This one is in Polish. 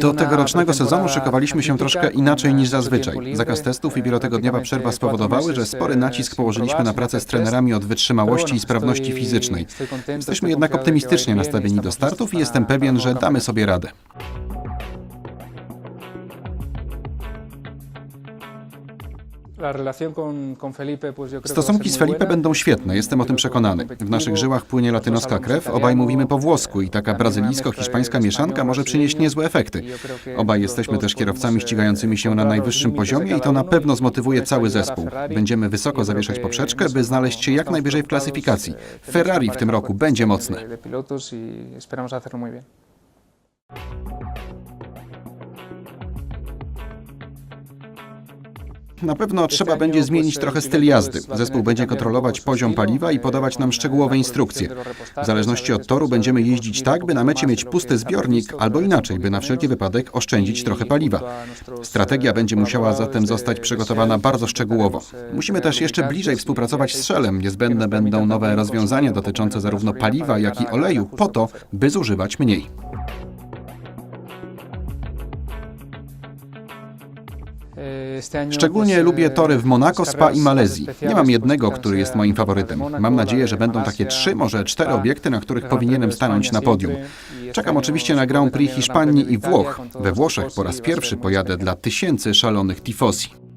Do tegorocznego sezonu szykowaliśmy się troszkę inaczej niż zazwyczaj. Zakaz testów i wielotygodniowa przerwa spowodowały, że spory nacisk położyliśmy na pracę z trenerami od wytrzymałości i sprawności fizycznej. Jesteśmy jednak optymistycznie nastawieni do startów i jestem pewien, że damy sobie radę. Stosunki z Felipe będą świetne, jestem o tym przekonany. W naszych żyłach płynie latynoska krew, obaj mówimy po włosku i taka brazylijsko-hiszpańska mieszanka może przynieść niezłe efekty. Obaj jesteśmy też kierowcami ścigającymi się na najwyższym poziomie i to na pewno zmotywuje cały zespół. Będziemy wysoko zawieszać poprzeczkę, by znaleźć się jak najwyżej w klasyfikacji. Ferrari w tym roku będzie mocne. Na pewno trzeba będzie zmienić trochę styl jazdy. Zespół będzie kontrolować poziom paliwa i podawać nam szczegółowe instrukcje. W zależności od toru będziemy jeździć tak, by na mecie mieć pusty zbiornik, albo inaczej, by na wszelki wypadek oszczędzić trochę paliwa. Strategia będzie musiała zatem zostać przygotowana bardzo szczegółowo. Musimy też jeszcze bliżej współpracować z Shellem. Niezbędne będą nowe rozwiązania dotyczące zarówno paliwa, jak i oleju, po to, by zużywać mniej. Szczególnie lubię tory w Monako, Spa i Malezji. Nie mam jednego, który jest moim faworytem. Mam nadzieję, że będą takie trzy, może cztery obiekty, na których powinienem stanąć na podium. Czekam oczywiście na Grand Prix Hiszpanii i Włoch. We Włoszech po raz pierwszy pojadę dla tysięcy szalonych tifosi.